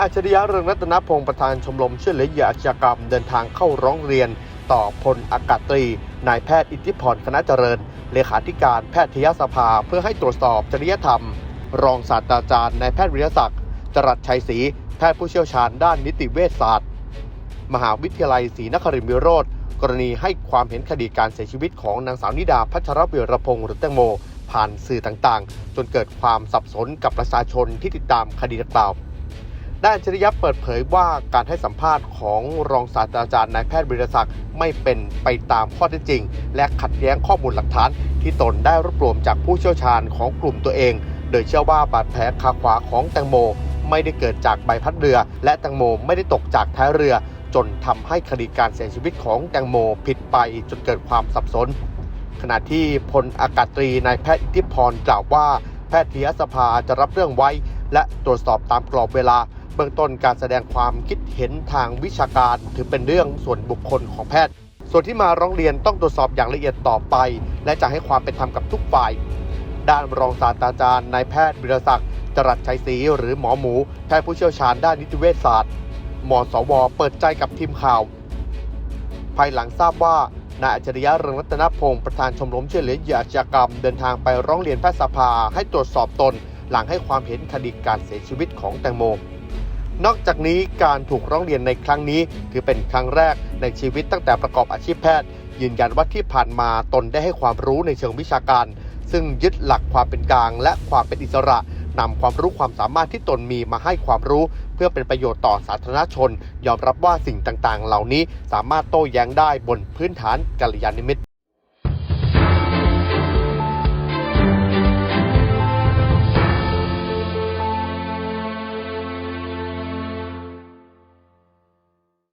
อาชริยะเรืองรัตนพงศ์ประธานชมรมช่วยเหลือเหยื่ออาชญากรรมเดินทางเข้าร้องเรียน ต่อพลอากาศตรี นายแพทย์อิทธิพรคณะเจริญ เลขาธิการแพทยสภา เพื่อให้ตรวจสอบจริยธรรม รองศาสตราจารย์นายแพทย์วิทยศักดิ์จรัสชัยศรีแพทย์ผู้เชี่ยวชาญด้านนิติเวชศาสตร์ มหาวิทยาลัยศรีนครินทร์วิโรธกรณีให้ความเห็นคดีการเสียชีวิตของนางสาวนิดาพัชรเวียรพงศ์หรือแตงโม ผ่านสื่อต่างๆ จนเกิดความสับสนกับประชาชนที่ติดตามคดีดังกล่าว ด้านอัจฉริยะเปิดเผยว่าการให้สัมภาษณ์ของรองศาสตราจารย์นายแพทย์วิรศักดิ์ไม่เป็นไปตามข้อเท็จจริง และขัดแย้งข้อมูลหลักฐาน ที่ตนได้รวบรวมจากผู้เชี่ยวชาญของกลุ่มตัวเอง โดยเชื่อว่าบาดแผลขาขวาของแตงโม ไม่ได้เกิดจากใบพัดเรือ และแตงโมไม่ได้ตกจากท้ายเรือ จนทำให้คดีการเสียชีวิตของแตงโมผิดไปจนเกิดความสับสน ขณะที่พลอากาศตรีนายแพทย์อิทธิพรกล่าวว่า แพทยสภาจะรับเรื่องไว้ และตรวจสอบตามกรอบเวลา เบื้องต้นการแสดงความคิดเห็นทางวิชาการ ถือเป็นเรื่องส่วนบุคคลของแพทย์ ส่วนที่มาร้องเรียนต้องตรวจสอบอย่างละเอียดต่อไป และจะให้ความเป็นธรรมกับทุกฝ่าย ด้านรองศาสตราจารย์นายแพทย์วิรศักดิ์จรัสชัยศรีหรือหมอหมู แพทย์ผู้เชี่ยวชาญด้านนิติเวชศาสตร์ หมอสว เปิดใจกับทีมข่าว ภายหลังทราบว่านายอัจฉริยะเรืองรัตนพงศ์ประธานชมรมช่วยเหลือเหยื่ออาชญากรรม เดินทางไปร้องเรียนแพทยสภาให้ตรวจสอบตน หลังให้ความเห็นคดีการเสียชีวิตของแตงโม นอกจากนี้การถูกร้องเรียนในครั้งนี้ ถือเป็นครั้งแรกในชีวิตตั้งแต่ประกอบอาชีพแพทย์ ยืนยันว่าที่ผ่านมาตนได้ให้ความรู้ในเชิงวิชาการ ซึ่งยึดหลักความเป็นกลาง และความเป็นอิสระนำความรู้ความสามารถที่ตนมีมาให้ความรู้ เพื่อเป็นประโยชน์ต่อสาธารณชน ยอมรับว่าสิ่งต่างๆ เหล่านี้สามารถโต้แย้งได้บนพื้นฐานกัลยาณมิตร